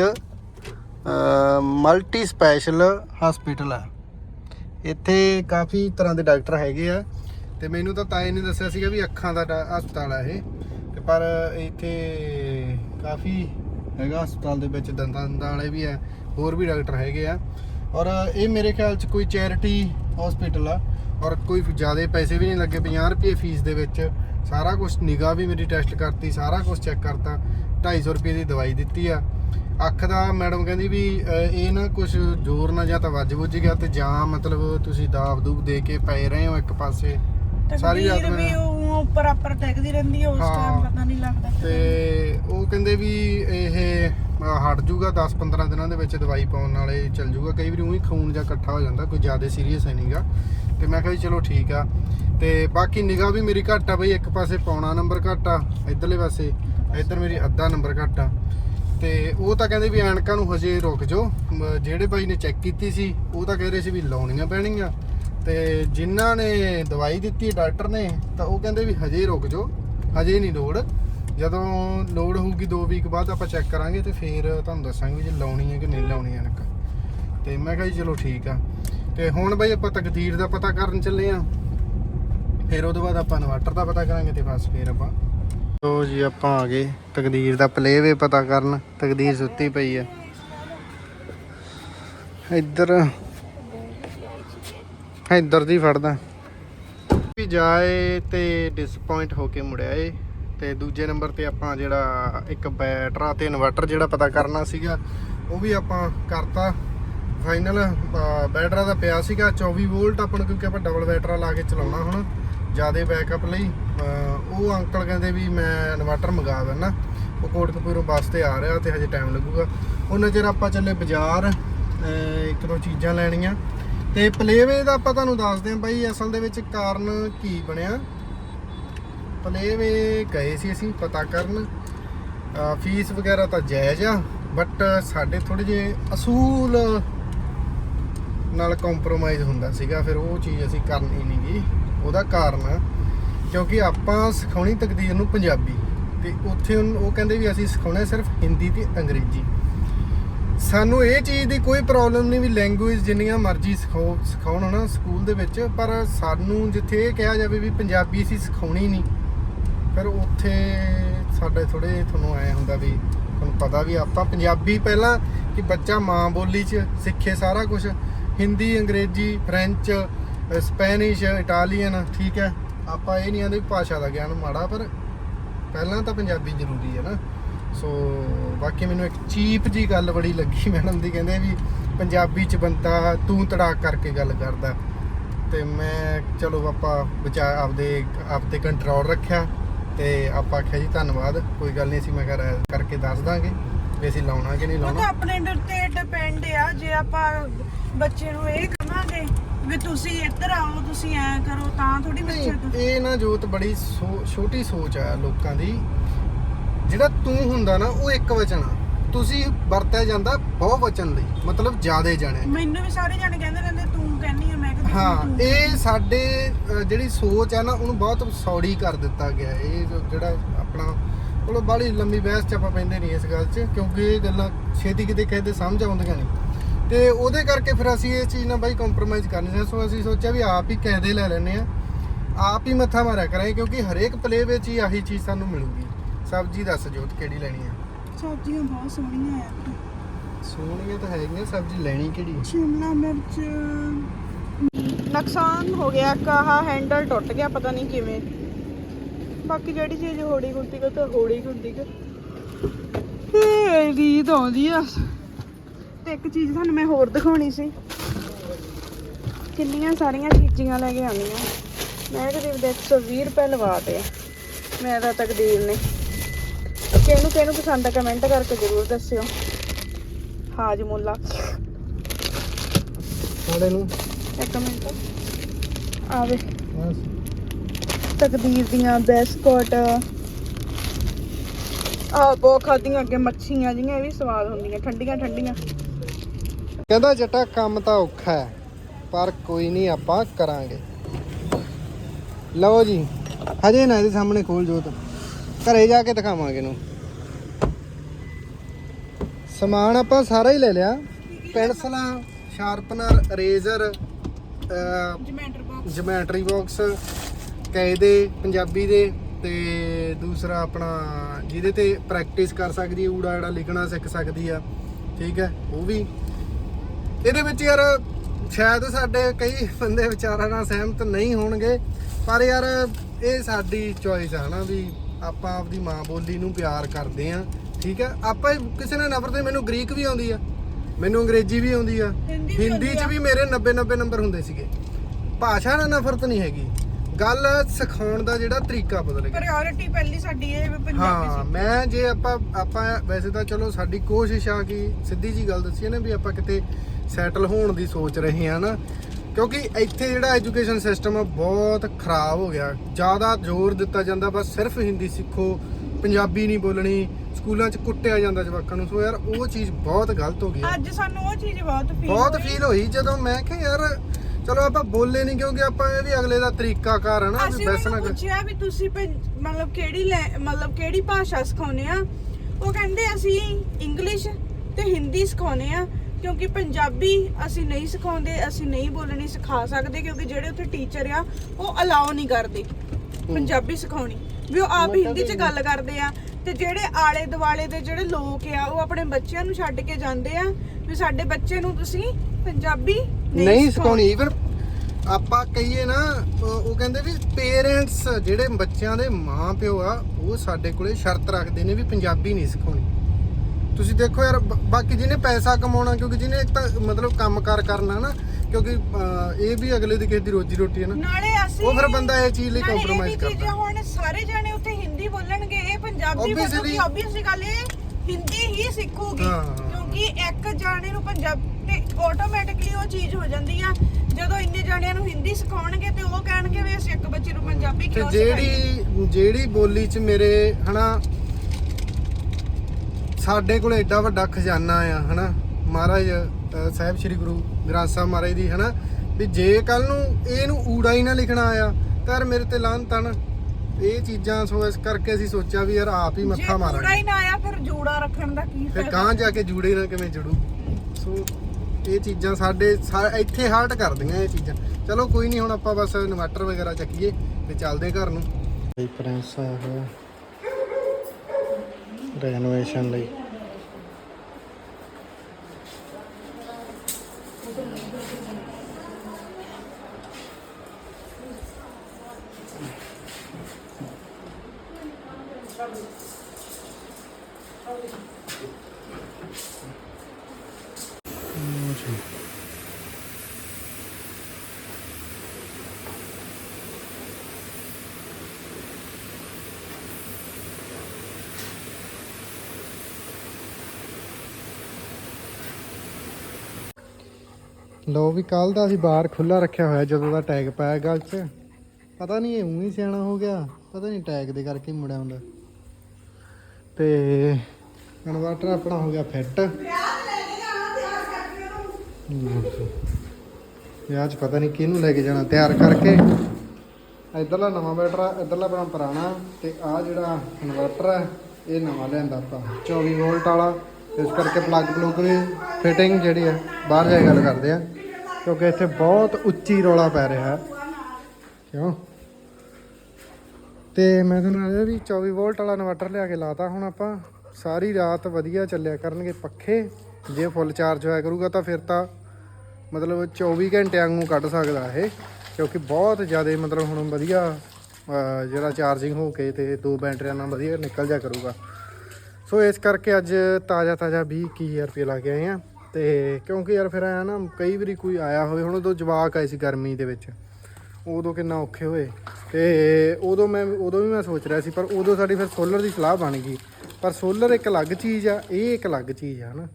ਮਲਟੀ ਸਪੈਸ਼ਲ ਹਸਪੀਟਲ ਆ। ਇੱਥੇ ਕਾਫੀ ਤਰ੍ਹਾਂ ਦੇ ਡਾਕਟਰ ਹੈਗੇ ਆ। ਤੇ ਮੈਨੂੰ ਤਾਂ ਤਾਏ ਨੇ ਦੱਸਿਆ ਸੀਗਾ ਵੀ ਅੱਖਾਂ ਦਾ ਡਾ- ਹਸਪਤਾਲ ਆ ਇਹ। ਤੇ ਪਰ ਇੱਥੇ ਕਾਫੀ ਹੈਗਾ, ਹਸਪਤਾਲ ਦੇ ਵਿੱਚ ਦੰਦਾਂ ਦੰਦਾਂ ਵਾਲੇ ਵੀ ਆ। ਹੋਰ ਵੀ ਡਾਕਟਰ ਹੈਗੇ ਆ। ਔਰ ਇਹ ਮੇਰੇ ਖਿਆਲ ਚ ਕੋਈ ਚੈਰਿਟੀ ਹਸਪੀਟਲ ਆ। ਔਰ ਕੋਈ ਜ਼ਿਆਦਾ ਪੈਸੇ ਵੀ ਨਹੀਂ ਲੱਗੇ 50 ਰੁਪਏ ਫੀਸ ਦੇ ਵਿੱਚ ਸਾਰਾ ਕੁਝ ਨਿਗਾਹ ਵੀ ਮੇਰੀ ਟੈਸਟ ਕਰਤੀ ਸਾਰਾ ਕੁਝ ਚੈੱਕ ਕਰਤਾ 250 ਰੁਪਏ ਦੀ ਦਵਾਈ ਦਿੱਤੀ ਆ। ਅੱਖ ਦਾ ਮੈਡਮ ਕਹਿੰਦੀ ਵੀ ਇਹ ਨਾ ਕੁਝ ਜ਼ੋਰ ਨਾ ਜਾਂ ਤਾਂ ਵੱਜ ਵੁੱਜ ਗਿਆ ਤੇ ਜਾਂ ਮਤਲਬ ਤੁਸੀਂ ਦਾਬ ਦੂਬ ਦੇ ਕੇ ਪਏ ਰਹੇ ਹੋ ਇੱਕ ਪਾਸੇ। ਸਾਰੀ ਰਾਤ ਮੈਂ ਉਹ ਉੱਪਰ ਉੱਪਰ ਟੈਕਦੀ ਰਹਿੰਦੀ ਹੈ ਉਸ। ਟਾਈਮ ਪਤਾ ਨਹੀਂ ਲੱਗਦਾ ਤੇ ਉਹ ਕਹਿੰਦੇ ਵੀ ਇਹ ਹਟ ਜੂਗਾ 10-15 ਦਿਨਾਂ ਦੇ ਵਿੱਚ ਦਵਾਈ ਪਾਉਣ ਨਾਲੇ ਚੱਲ ਜੂਗਾ। ਕਈ ਵਾਰੀ ਉਹੀ ਖੂਨ ਜਾਂ ਇਕੱਠਾ ਹੋ ਜਾਂਦਾ, ਕੋਈ ਜ਼ਿਆਦਾ ਸੀਰੀਅਸ ਹੈ ਨਹੀਂਗਾ ਤੇ ਮੈਂ ਕਿਹਾ ਜੀ ਚਲੋ ਠੀਕ ਆ। ਤੇ ਬਾਕੀ ਨਿਗਾਹ ਵੀ ਮੇਰੀ ਘੱਟ ਆ ਬਈ, ਇੱਕ ਪਾਸੇ ਪੌਣਾ ਨੰਬਰ ਘੱਟ ਆ, ਇਧਰਲੇ ਪਾਸੇ, ਇੱਧਰ ਮੇਰੀ ਅੱਧਾ ਨੰਬਰ ਘੱਟ ਆ। ਤੇ ਉਹ ਤਾਂ ਕਹਿੰਦੇ ਵੀ ਐਨਕਾਂ ਨੂੰ ਹਜੇ ਰੁਕ ਜਾਓ। ਜਿਹੜੇ ਭਾਈ ਨੇ ਚੈੱਕ ਕੀਤੀ ਸੀ, ਉਹ ਤਾਂ ਕਹਿ ਰਹੇ ਸੀ ਵੀ ਲਾਉਣੀਆਂ ਪੈਣਗੀਆਂ। ਤੇ ਜਿਨ੍ਹਾਂ ਨੇ ਦਵਾਈ ਦਿੱਤੀ ਡਾਕਟਰ ਨੇ, ਤਾਂ ਉਹ ਕਹਿੰਦੇ ਵੀ ਹਜੇ ਰੁਕ ਜਾਓ, ਹਜੇ ਨਹੀਂ ਲੋੜ। ਜਦੋਂ ਲੋੜ ਹੋਊਗੀ 2 ਵੀਕ ਬਾਅਦ ਆਪਾਂ ਚੈੱਕ ਕਰਾਂਗੇ ਤੇ ਫਿਰ ਤੁਹਾਨੂੰ ਦੱਸਾਂਗੇ ਵੀ ਜੇ ਲਾਉਣੀ ਹੈ ਕਿ ਨਹੀਂ ਲਾਉਣੀ ਐਨਕ ਤੇ ਮੈਂ ਕਿਹਾ ਜੀ ਚਲੋ ਠੀਕ ਆ। ਤੇ ਹੁਣ ਬਈ ਆਪਾਂ ਤਕਦੀਰ ਦਾ ਪਤਾ ਕਰਨ ਚੱਲੇ ਆ। ਫਿਰ ਉਹਦੇ ਬਾਅਦ ਆਪਾਂ ਇਨਵਰਟਰ ਦਾ ਪਤਾ ਕਰਾਂਗੇ ਤੇ ਬਸ ਫਿਰ ਆਪਾਂ। ਲੋ ਜੀ, ਆਪਾਂ ਆ ਗਏ ਤਕਦੀਰ ਦਾ ਪਲੇਵੇ ਪਤਾ ਕਰਨ। ਤਕਦੀਰ ਸੁੱਤੀ ਪਈ ਆ। ਇੱਧਰ ਇੱਧਰ ਦੀ ਫੜਦਾ। ਵੀ ਜਾਏ ਤੇ ਡਿਸਪਾਇੰਟ ਹੋ ਕੇ ਮੁੜਿਆ ਏ। ਤੇ ਦੂਜੇ ਨੰਬਰ ਤੇ ਆਪਾਂ ਜਿਹੜਾ ਇੱਕ ਬੈਟਰਾ ਤੇ ਇਨਵਰਟਰ ਜਿਹੜਾ ਪਤਾ ਕਰਨਾ ਸੀਗਾ, ਉਹ ਵੀ ਆਪਾਂ ਕਰਤਾ। ਫਾਈਨਲ ਬੈਟਰਾ ਦਾ ਪਿਆ ਸੀਗਾ 24 ਵੋਲਟ ਆਪਾਂ ਨੂੰ, ਕਿਉਂਕਿ ਆਪਾਂ ਡਬਲ ਬੈਟਰਾ ਲਾ ਕੇ ਚਲਾਉਣਾ ਹੁਣ, ਜ਼ਿਆਦਾ ਬੈਕਅਪ ਲਈ। ਉਹ ਅੰਕਲ ਕਹਿੰਦੇ ਵੀ ਮੈਂ ਇਨਵਰਟਰ ਮੰਗਾ ਦਿੰਦਾ। ਉਹ ਕੋਟਕਪੂਰੋਂ ਬੱਸ ਤੇ ਆ ਰਿਹਾ ਤੇ ਹਜੇ ਟਾਈਮ ਲੱਗੂਗਾ। ਉਹਨਾਂ ਚਿਰ ਆਪਾਂ ਚੱਲੇ ਬਾਜ਼ਾਰ ਇੱਕ ਦੋ ਚੀਜ਼ਾਂ ਲੈਣੀਆਂ। ਤੇ ਪਲੇਵੇ ਦਾ ਆਪਾਂ ਤੁਹਾਨੂੰ ਦੱਸਦੇ ਹਾਂ ਬਾਈ, ਅਸਲ ਦੇ ਵਿੱਚ ਕਾਰਨ ਕੀ ਬਣਿਆ। ਪਲੇਵੇ ਗਏ ਸੀ ਅਸੀਂ, ਪਤਾ ਕਰਨ। ਫੀਸ ਵਗੈਰਾ ਤਾਂ ਜਾਇਜ਼ ਆ ਬਟ ਸਾਡੇ ਥੋੜੇ ਜਿਹੇ ਅਸੂਲ ਨਾਲ ਕੰਪਰੋਮਾਈਜ਼ ਹੁੰਦਾ ਸੀਗਾ, ਫਿਰ ਉਹ ਚੀਜ਼ ਅਸੀਂ ਕਰਨੀ ਨਹੀਂ ਨਹੀਂਗੀ ਉਹਦਾ ਕਾਰਨ ਕਿਉਂਕਿ ਆਪਾਂ ਸਿਖਾਉਣੀ ਤਕਦੀਰ ਨੂੰ ਪੰਜਾਬੀ, ਤੇ ਉੱਥੇ ਉਨ- ਉਹ ਕਹਿੰਦੇ ਵੀ ਅਸੀਂ ਸਿਖਾਉਣਾ ਸਿਰਫ ਹਿੰਦੀ ਤੇ ਅੰਗਰੇਜ਼ੀ। ਸਾਨੂੰ ਇਹ ਚੀਜ਼ ਦੀ ਕੋਈ ਪ੍ਰੋਬਲਮ ਨਹੀਂ ਵੀ ਲੈਂਗੁਏਜ ਜਿੰਨੀਆਂ ਮਰਜ਼ੀ ਸਿਖਾਓ, ਸਿਖਾਉਣ ਹਨਾ ਸਕੂਲ ਦੇ ਵਿੱਚ, ਪਰ ਸਾਨੂੰ ਜਿੱਥੇ ਇਹ ਕਿਹਾ ਜਾਵੇ ਵੀ ਪੰਜਾਬੀ ਅਸੀਂ ਸਿਖਾਉਣੀ ਨਹੀਂ ਫਿਰ ਉੱਥੇ ਸਾਡੇ ਥੋੜੇ ਤੁਹਾਨੂੰ ਐ ਹੁੰਦਾ ਵੀ ਤੁਹਾਨੂੰ ਪਤਾ ਵੀ ਆਪਾਂ ਪੰਜਾਬੀ ਪਹਿਲਾਂ ਕਿ ਬੱਚਾ ਮਾਂ ਬੋਲੀ 'ਚ ਸਿੱਖੇ ਸਾਰਾ ਕੁਝ ਹਿੰਦੀ, ਅੰਗਰੇਜ਼ੀ, ਫ੍ਰੈਂਚ ਸਪੈਨਿਸ਼, ਇਟਾਲੀਅਨ, ਠੀਕ ਹੈ। ਆਪਾਂ ਇਹ ਨਹੀਂ ਆਂਦੇ ਭਾਸ਼ਾ ਦਾ ਗਿਆਨ ਮਾੜਾ, ਪਰ ਪਹਿਲਾਂ ਤਾਂ ਪੰਜਾਬੀ ਜ਼ਰੂਰੀ ਹੈ ਨਾ। ਸੋ ਬਾਕੀ ਮੈਨੂੰ ਇੱਕ ਚੀਪ ਜੀ ਗੱਲ ਬੜੀ ਲੱਗੀ ਮੈਡਮ ਦੀ, ਕਹਿੰਦੇ ਵੀ ਪੰਜਾਬੀ ਚ ਬੰਦਾ ਤੂੰ ਤੜਾਕ ਕਰਕੇ ਗੱਲ ਕਰਦਾ। ਤੇ ਮੈਂ ਚਲੋ ਆਪਾਂ ਬਚਾ, ਆਪਦੇ ਆਪ 'ਤੇ ਕੰਟਰੋਲ ਰੱਖਿਆ। ਤੇ ਆਪਾਂ ਆਖਿਆ ਜੀ ਧੰਨਵਾਦ। ਕੋਈ ਗੱਲ ਨਹੀਂ ਅਸੀਂ ਮੈਂ ਕਰ ਕਰਕੇ ਦੱਸ ਦਾਂਗੇ ਵੀ ਅਸੀਂ ਲਾਉਣਾ ਕਿ ਨਹੀਂ ਉਹ ਤਾਂ ਲਾਉਣਾ। ਆਪਣੇ ਦੇ ਉੱਤੇ ਡਿਪੈਂਡ ਆ ਜੇ ਆਪਾਂ ਬੱਚੇ ਨੂੰ ਇਹ ਕਹਾਂਗੇ ਵੀ ਤੁਸੀਂ ਇੱਧਰ ਆਓ ਤੁਸੀਂ ਐ ਕਰੋ ਤਾਂ ਥੋੜੀ ਬੱਚੇ ਨਹੀਂ ਤੋਂ। ਇਹ ਨਾ ਜੋਤ ਬੜੀ ਸੋ- ਛੋਟੀ ਸੋਚ ਆ ਲੋਕਾਂ ਦੀ। ਜਿਹੜਾ ਤੂੰ ਹੁੰਦਾ ਨਾ ਉਹ ਇੱਕ ਵਚਨ ਆ। ਤੁਸੀਂ ਵਰਤਿਆ ਜਾਂਦਾ ਬਹੁ ਵਚਨ ਲਈ ਮਤਲਬ ਜਿਆਦੇ ਜਾਣੇ। ਮੈਨੂੰ ਵੀ ਸਾਰੇ ਜਾਣੇ ਕਹਿੰਦੇ ਰਹਿੰਦੇ ਤੂੰ ਕਹਿੰਨੀ ਕਹਿੰਦੀ ਹਾਂ। ਇਹ ਸਾਡੇ ਅ, ਜਿਹੜੀ ਸੋਚ ਆ ਨਾ ਉਹਨੂੰ ਬਹੁਤ ਸੌੜੀ ਕਰ ਦਿੱਤਾ ਗਿਆ ਇਹ ਜੋ ਜਿਹੜਾ ਆਪਣਾ ਚਲੋ ਬਾਹਲੀ ਲੰਮੀ ਬਹਿਸ ਚ ਆਪਾਂ ਪੈਂਦੇ ਨਹੀਂ ਇਸ ਗੱਲ 'ਚ ਕਿਉਂਕਿ ਇਹ ਗੱਲਾਂ ਛੇਤੀ ਕਿਤੇ ਕਿਸੇ ਦੇ ਸਮਝ ਆਉਂਦੀਆਂ ਨਹੀਂ ਤੇ ਉਹਦੇ ਕਰਕੇ ਫਿਰ ਅਸੀਂ ਇਹ ਚੀਜ਼ ਨਾਲ ਬਾਈ ਕੰਪਰੋਮਾਈਜ਼ ਕਰਨੀ ਸੀ। ਸੋ ਅਸੀਂ ਸੋਚਿਆ ਵੀ ਆਪ ਹੀ ਕਾਇਦੇ ਲੈ ਲੈਨੇ ਆ ਆਪ ਹੀ ਮੱਥਾ ਮਾਰਿਆ ਕਰਾਂਗੇ ਕਿਉਂਕਿ ਹਰੇਕ ਪਲੇ ਵਿੱਚ ਹੀ ਆਹੀ ਚੀਜ਼ ਸਾਨੂੰ ਮਿਲੂਗੀ। ਸਬਜ਼ੀ ਦੱਸ ਜੋਤ ਕਿਹੜੀ ਲੈਣੀ ਆ? ਸਬਜ਼ੀਆਂ ਬਹੁਤ ਸੋਹਣੀਆਂ ਆ ਸੋਹਣੀਆਂ ਤਾਂ ਹੈਗੀਆਂ ਸਬਜ਼ੀ ਲੈਣੀ ਕਿਹੜੀ ਸ਼ਿਮਲਾ ਮਿਰਚ ਨੁਕਸਾਨ ਹੋ ਗਿਆ ਕਹਾ ਹੈਂਡਲ ਟੁੱਟ ਗਿਆ ਪਤਾ ਨਹੀਂ ਕਿਵੇਂ। ਬਾਕੀ ਜਿਹੜੀ ਚੀਜ਼ ਹੋੜੀ ਹੁੰਦੀ ਕਿ ਤਾਂ ਹੋੜੀ ਹੁੰਦੀ ਕਿ ਰੀਤ ਆਉਂਦੀ ਆ। ਤੇ ਇੱਕ ਚੀਜ਼ ਤੁਹਾਨੂੰ ਮੈਂ ਹੋਰ ਦਿਖਾਉਣੀ ਸੀ। ਕਿੰਨੀਆਂ ਸਾਰੀਆਂ ਚੀਜ਼ੀਆਂ ਲੈ ਕੇ ਆਉਂਦੀਆਂ। ਮੈਂ ਕਰੀਬ ਦੇ 120 ਰੁਪਏ ਲਵਾਤੇ ਆ ਮੈਂ ਤਾਂ ਤਕਦੀਰ ਨੇ। ਕਿਹਨੂੰ ਕਿਹਨੂੰ ਪਸੰਦ ਆ ਕਮੈਂਟ ਕਰਕੇ ਜ਼ਰੂਰ ਦੱਸਿਓ। ਹਾਜਮੁੱਲਾ। ਸਾਡੇ ਨੂੰ। ਇੱਕ ਮਿੰਟ। ਆਵੇ ਬਸ। ਤਕਦੀਰ ਦੀਆਂ ਬਿਸਕੁਟ। ਆ ਬਹੁਤ ਖਾਦੀਆਂ ਅੱਗੇ ਮੱਛੀਆਂ ਜਿਹੀਆਂ ਇਹ ਵੀ ਸਵਾਦ ਹੁੰਦੀਆਂ ਠੰਡੀਆਂ ਠੰਡੀਆਂ। ਕਹਿੰਦਾ ਜੱਟਾ ਕੰਮ ਤਾਂ ਔਖਾ ਹੈ ਪਰ ਕੋਈ ਨਹੀਂ ਆਪਾਂ ਕਰਾਂਗੇ। ਲਓ ਜੀ ਹਜੇ ਨਾ ਇਹਦੇ ਸਾਹਮਣੇ ਖੋਲ ਜੋਤ। ਘਰੇ ਜਾ ਕੇ ਦਿਖਾਵਾਂਗੇ ਇਹਨੂੰ। ਸਮਾਨ ਆਪਾਂ ਸਾਰਾ ਹੀ ਲੈ ਲਿਆ। ਪੈਨਸਲਾਂ sharpener eraser geometry box geometry box ਕਾਇਦੇ Punjabi ਦੇ ਤੇ ਦੂਸਰਾ ਆਪਣਾ ਜਿਹਦੇ ਤੇ ਪ੍ਰੈਕਟਿਸ ਕਰ ਸਕਦੀ ਹੈ, ਊੜਾ ਜਿਹੜਾ ਲਿਖਣਾ ਸਿੱਖ ਸਕਦੀ ਆ, ਠੀਕ ਹੈ, ਉਹ ਵੀ। ਇਹਦੇ ਵਿੱਚ ਯਾਰ ਸ਼ਾਇਦ ਸਾਡੇ ਕਈ ਬੰਦੇ ਵਿਚਾਰਾਂ ਨਾਲ ਸਹਿਮਤ ਨਹੀਂ ਹੋਣਗੇ, ਪਰ ਯਾਰ ਇਹ ਸਾਡੀ ਚੋਇਸ ਆ ਨਾ ਵੀ ਆਪਾਂ ਆਪਦੀ ਮਾਂ ਬੋਲੀ ਨੂੰ ਪਿਆਰ ਕਰਦੇ ਆ, ਠੀਕ ਹੈ। ਆਪਾਂ ਕਿਸੇ ਨਾਲ ਨਫ਼ਰਤ ਮੈਨੂੰ ਗ੍ਰੀਕ ਵੀ ਆਉਂਦੀ ਆ। ਮੈਨੂੰ ਅੰਗਰੇਜ਼ੀ ਵੀ ਆਉਂਦੀ ਆ। ਹਿੰਦੀ ਵੀ ਹਿੰਦੀ 'ਚ ਵੀ ਮੇਰੇ 90 90 ਨੰਬਰ ਹੁੰਦੇ ਸੀਗੇ। ਭਾਸ਼ਾ ਨਾਲ ਨਫ਼ਰਤ ਨਹੀਂ ਹੈਗੀ। ਗੱਲ ਸਿਖਾਉਣ ਦਾ ਜਿਹੜਾ ਤਰੀਕਾ ਬਦਲ ਗਿਆ। ਪ੍ਰਾਇੋਰਟੀ ਪਹਿਲੀ ਸਾਡੀ ਇਹ ਵੀ ਪੰਜਾਬੀ ਹਾਂ ਸੀ। ਮੈਂ ਜੇ ਆਪਾਂ ਆਪਾਂ ਵੈਸੇ ਤਾਂ ਚਲੋ ਸਾਡੀ ਕੋਸ਼ਿਸ਼ ਆ ਕਿ ਸਿੱਧੀ ਜੀ ਗੱਲ ਦੱਸੀ ਨਾ ਵੀ ਆਪਾਂ ਕਿਤੇ ਸੈਟਲ ਹੋਣ ਦੀ ਸੋਚ ਰਹੇ ਹਾਂ ਨਾ। ਕਿਉਂਕਿ ਇੱਥੇ ਜਿਹੜਾ ਐਜੂਕੇਸ਼ਨ ਸਿਸਟਮ ਆ ਬਹੁਤ ਖਰਾਬ ਹੋ ਗਿਆ। ਜ਼ਿਆਦਾ ਜ਼ੋਰ ਦਿੱਤਾ ਜਾਂਦਾ ਬਸ ਸਿਰਫ ਹਿੰਦੀ ਸਿੱਖੋ ਪੰਜਾਬੀ ਨਹੀਂ ਬੋਲਣੀ। ਸਕੂਲਾਂ 'ਚ ਕੁੱਟਿਆ ਜਾਂਦਾ ਜਵਾਕਾਂ ਨੂੰ। ਸੋ ਯਾਰ ਉਹ ਚੀਜ਼ ਬਹੁਤ ਗਲਤ ਹੋ ਗਈ। ਅੱਜ ਸਾਨੂੰ ਉਹ ਚੀਜ਼ ਬਹੁਤ ਫੀਲ ਬਹੁਤ ਫੀਲ ਹੋਈ ਜਦੋਂ ਮੈਂ ਕਿਹਾ ਯਾਰ ਚਲੋ ਆਪਾਂ ਬੋਲੇ ਨਹੀਂ ਕਿਉਂਕਿ ਆਪਾਂ ਇਹ ਵੀ ਅਗਲੇ ਦਾ ਤਰੀਕਾਕਾਰ ਹੈ ਨਾ ਵੀ ਅਸੀਂ ਬੈਸ ਨਾ ਉਹਨੂੰ ਕਰ- ਪੁੱਛਿਆ ਵੀ ਤੁਸੀਂ ਪੰ- ਮਤਲਬ ਕਿਹੜੀ ਲੈ- ਮਤਲਬ ਕਿਹੜੀ ਭਾਸ਼ਾ ਸਿਖਾਉਂਦੇ ਆ? ਉਹ ਕਹਿੰਦੇ ਅਸੀਂ ਇੰਗਲਿਸ਼ ਤੇ ਹਿੰਦੀ ਸਿਖਾਉਂਦੇ ਆ ਕਿਉਂਕਿ ਪੰਜਾਬੀ ਅਸੀਂ ਨਹੀਂ ਸਿਖਾਉਂਦੇ ਅਸੀਂ ਨਹੀਂ ਬੋਲਣੀ ਸਿਖਾ ਸਕਦੇ ਕਿਉਂਕਿ ਜਿਹੜੇ ਉੱਥੇ ਟੀਚਰ ਆ ਉਹ ਅਲਾਉ ਨਹੀਂ ਕਰਦੇ ਪੰਜਾਬੀ ਸਿਖਾਉਣੀ। ਵੀ ਉਹ ਆਪ ਹਿੰਦੀ 'ਚ ਗੱਲ ਕਰਦੇ ਆ ਤੇ ਜਿਹੜੇ ਆਲੇ ਦੁਆਲੇ ਦੇ ਜਿਹੜੇ ਲੋਕ ਆ ਉਹ ਆਪਣੇ ਬੱਚਿਆਂ ਨੂੰ ਛੱਡ ਕੇ ਜਾਂਦੇ ਆ ਵੀ ਸਾਡੇ ਬੱਚੇ ਨੂੰ ਤੁਸੀਂ ਪੰਜਾਬੀ ਨਹੀਂ ਸਿਖਾਉਣੀ ਇਵਨ ਆਪਾਂ ਕਹੀਏ ਨਾ ਉਹ ਕਹਿੰਦੇ ਵੀ ਪੇਰੈਂਟਸ ਜਿਹੜੇ ਬੱਚਿਆਂ ਦੇ ਮਾਂ ਪਿਓ ਆ ਉਹ ਸਾਡੇ ਕੋਲੇ ਸ਼ਰਤ ਰੱਖਦੇ ਨੇ ਵੀ ਪੰਜਾਬੀ ਨਹੀਂ ਸਿਖਾਉਣੀ ਤੁਸੀਂ ਦੇਖੋ ਯਾਰ ਬਾਕੀ ਜਿਹਨੇ ਪੈਸਾ ਕਮਾਉਣਾ ਕਿਉਂਕਿ ਜਿਹਨੇ ਇੱਕ ਤਾਂ ਮਤਲਬ ਕੰਮਕਾਰ ਕਰਨਾ ਨਾ ਕਿਉਂਕਿ ਇਹ ਵੀ ਅਗਲੇ ਦੀ ਕਿਸੇ ਦੀ ਰੋਜੀ ਰੋਟੀ ਹੈ ਨਾ ਨਾਲੇ ਅਸੀਂ ਉਹ ਫਿਰ ਬੰਦਾ ਇਹ ਚੀਜ਼ ਲਈ ਚੀਜ਼ਾਂ ਕਰਦਾ। ਹੁਣ ਸਾਰੇ ਜਾਣੇ ਉੱਥੇ ਇਹ ਪੰਜਾਬੀ Obviously- ਬੋਲੂਗੀ ਆਬਵੀਅਸਲੀ ਗੱਲ ਇਹ ਹਿੰਦੀ ਹੀ ਸਿੱਖੂਗੀ ਹਾਂ। ਕਿਉਂਕਿ ਇੱਕ ਜਾਣੇ ਨੂੰ ਪੰਜਾਬ ਤੇ ਆਟੋਮੈਟਿਕਲੀ ਉਹ ਚੀਜ਼ ਹੋ ਜਾਂਦੀ ਆ। ਜਦੋਂ ਇੰਨੇ ਜਾਣਿਆਂ ਨੂੰ ਹਿੰਦੀ ਸਿਖਾਉਣਗੇ ਤੇ ਉਹ ਕਹਿਣਗੇ ਵੀ ਅਸੀਂ ਇੱਕ ਬੱਚੇ ਨੂੰ ਪੰਜਾਬੀ ਤੇ ਕਿਉਂ ਸਿਖਾਈਏ? ਜਿਹੜੀ ਜਿਹੜੀ ਬੋਲੀ 'ਚ ਮੇਰੇ ਹਨਾ ਸਾਡੇ ਕੋਲ ਐਡਾ ਵੱਡਾ ਖਜ਼ਾਨਾ ਆ ਹਨਾ ਮਹਾਰਾਜ ਅ, ਸਾਹਿਬ ਸ੍ਰੀ ਗੁਰੂ ਗ੍ਰੰਥ ਸਾਹਿਬ ਮਹਾਰਾਜ ਦੀ ਹਨਾ ਵੀ ਜੇ ਕੱਲ ਨੂੰ ਇਹਨੂੰ ਊੜਾ ਹੀ ਨਾ ਲਿਖਣਾ ਆਇਆ ਤਾਂ ਯਾਰ ਮੇਰੇ ਤੇ ਆ ਨਾ ਇਹ ਚੀਜ਼ਾਂ ਸੋ ਇਸ ਕਰਕੇ ਅਸੀਂ ਸੋਚਿਆ ਵੀ ਯਾਰ ਆਪ ਹੀ ਜੇ ਮੱਥਾ ਪੂਰਾ ਮਾਰਾਂਗੇ ਹੀ ਨਾ ਆਇਆ ਫਿਰ ਜੋੜਾ ਰੱਖਣ ਦਾ ਕੀ ਫਿਰ ਫਾਇਦਾ? ਗਾਂ ਜਾ ਕੇ ਜੂੜੇ ਨਾਲ ਕਿਵੇਂ ਜੁੜੂ? ਸੋ ਇਹ ਚੀਜ਼ਾਂ ਸਾਡੇ ਸਾ- ਇੱਥੇ ਹਾਰਟ ਕਰਦੀਆਂ ਇਹ ਚੀਜ਼ਾਂ। ਚਲੋ ਕੋਈ ਨਹੀਂ ਹੁਣ ਆਪਾਂ ਬਸ ਇਨਵਰਟਰ ਵਗੈਰਾ ਚੱਕੀਏ ਤੇ ਚੱਲਦੇ ਘਰ ਨੂੰ। ਪ੍ਰਿੰਸ ਰੈਨੋਵੇਸ਼ਨ ਲਈ ਲਓ ਜੀ। ਲੋ ਵੀ ਕੱਲ ਦਾ ਅਸੀਂ ਬਾਹਰ ਖੁੱਲਾ ਰੱਖਿਆ ਹੋਇਆ ਜਦੋਂ ਦਾ ਟੈਗ ਪਾਇਆ ਗੱਲ 'ਚ। ਪਤਾ ਨਹੀਂ ਇਹ ਉਹੀ ਸਿਆਣਾ ਹੋ ਗਿਆ, ਪਤਾ ਨਹੀਂ ਟੈਗ ਦੇ ਕਰਕੇ ਮੁੜਿਆ ਹੁੰਦਾ। ਤੇ ਇਨਵਰਟਰ ਆਪਣਾ ਹੋ ਗਿਆ ਫਿੱਟ। ਵਿਆਹ 'ਚ ਪਤਾ ਨਹੀਂ ਕਿਹਨੂੰ ਲੈ ਕੇ ਜਾਣਾ, ਤਿਆਰ ਕਰਕੇ। ਇਧਰਲਾ ਨਵਾਂ ਬੈਟਰ ਆ, ਇਧਰਲਾ ਆਪਣਾ ਪੁਰਾਣਾ, ਤੇ ਆ ਜਿਹੜਾ ਇਨਵਰਟਰ ਹੈ ਇਹ ਨਵਾਂ ਲਿਆਂਦਾ ਆਪਾਂ 24 ਵੋਲਟ ਵਾਲਾ। ਇਸ ਕਰਕੇ ਪਲੱਗ ਪਲੁੱਗ ਦੀ ਫਿਟਿੰਗ ਜਿਹੜੀ ਹੈ ਬਾਹਰ ਜਾ ਕੇ ਗੱਲ ਕਰਦੇ ਆ। ਕਿਉਂਕਿ ਇੱਥੇ ਬਹੁਤ ਉੱਚੀ ਰੌਲਾ ਪੈ ਰਿਹਾ। ਹੈ ਕਿਉਂ? ਤੇ ਮੈਂ ਤੁਹਾਨੂੰ ਆਖਿਆ ਵੀ 24 ਵੋਲਟ ਵਾਲਾ ਇਨਵਰਟਰ ਲਿਆ ਕੇ ਲਾਤਾ। ਹੁਣ ਆਪਾਂ ਸਾਰੀ ਰਾਤ ਵਧੀਆ ਚੱਲਿਆ ਕਰਨਗੇ ਪੱਖੇ। ਜੇ ਫੁੱਲ ਚਾਰਜ ਹੋਇਆ ਕਰੂਗਾ ਤਾਂ ਫਿਰ ਤਾਂ ਮਤਲਬ 24 ਘੰਟਿਆਂ ਨੂੰ ਕੱਢ ਸਕਦਾ ਇਹ। ਕਿਉਂਕਿ ਬਹੁਤ ਜ਼ਿਆਦਾ ਮਤਲਬ ਹੁਣ ਵਧੀਆ ਜਿਹੜਾ ਚਾਰਜਿੰਗ ਹੋ ਕੇ ਤੇ ਦੋ ਬੈਟਰੀਆਂ ਨਾਲ ਵਧੀਆ ਨਿਕਲ ਜਾ ਕਰੂਗਾ। ਸੋ ਇਸ ਕਰਕੇ ਅੱਜ ਤਾਜ਼ਾ ਤਾਜ਼ਾ 20 21000 ਰੁਪਏ ਲਾ ਕੇ ਆਏ ਆ ਤੇ ਕਿਉਂਕਿ ਯਾਰ ਫਿਰ ਆਇਆ ਨਾ ਕਈ ਵਾਰੀ ਕੋਈ ਆਇਆ ਹੋਵੇ, ਹੁਣ ਉਦੋਂ ਜਵਾਕ ਆਏ ਸੀ ਗਰਮੀ ਦੇ ਵਿੱਚ। ਉਦੋਂ ਕਿੰਨਾ ਔਖੇ ਹੋਏ। ਤੇ ਉਦੋਂ ਮੈਂ, ਉਦੋਂ ਵੀ ਮੈਂ ਸੋਚ ਰਿਹਾ ਸੀ, ਪਰ ਉਦੋਂ ਸਾਡੀ ਫਿਰ ਸੋਲਰ ਦੀ ਸਲਾਹ ਬਣ ਗਈ। ਪਰ ਸੋਲਰ ਇੱਕ ਅਲੱਗ ਚੀਜ਼ ਆ, ਇਹ ਇੱਕ ਅਲੱਗ ਚੀਜ਼ ਆ ਹਨਾ